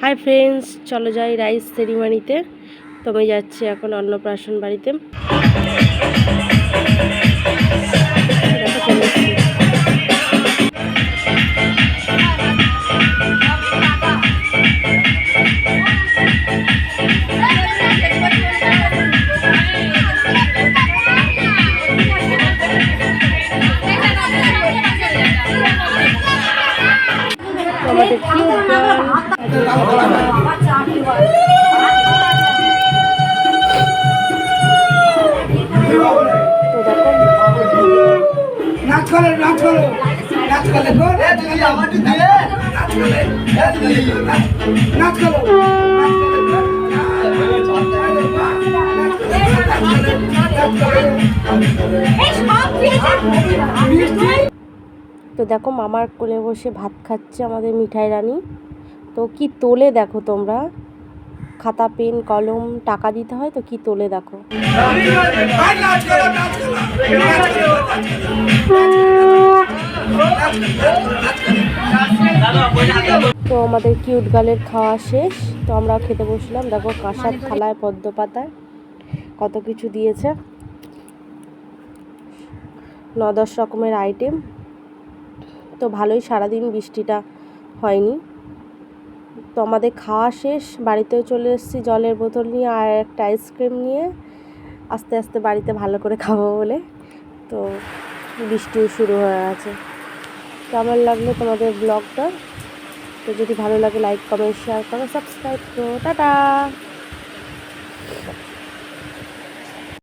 Hi friends চলো যাই rice সেরিমানিতে তো আমি যাচ্ছি এখন অন্নপ্রাশন বাড়িতে। আমাদের নাচ করো নাচ করো নাচ করলে নাচ করলে আমার তো দেখো মামার কোলে বসে ভাত খাচ্ছে আমাদের মিঠাই রানী। তো কি তোলে দেখো তোমরা? খাতা, পেন, কলম, টাকা দিতে হয় তো কি তোলে দেখো? তো আমাদের কিউট গালের খাওয়া শেষ। তো আমরা খেতে বসলাম। দেখো কাঁসার থালায় পদ্ম পাতায় কত কিছু দিয়েছে। ন দশ রকমের আইটেম তো ভালোই সারাদিন বৃষ্টিটা হয়নি। তো আমাদের খাওয়া শেষ, বাড়িতেও চলে এসেছি জলের বোতল নিয়ে আর একটা আইসক্রিম নিয়ে। আস্তে আস্তে বাড়িতে ভালো করে খাব বলে। তো বৃষ্টিও শুরু হয়ে আছে কেমন লাগল তোমাদের ব্লগটা? তো যদি ভালো লাগে লাইক কমেন্ট শেয়ার করো সাবস্ক্রাইব করো। টাটা!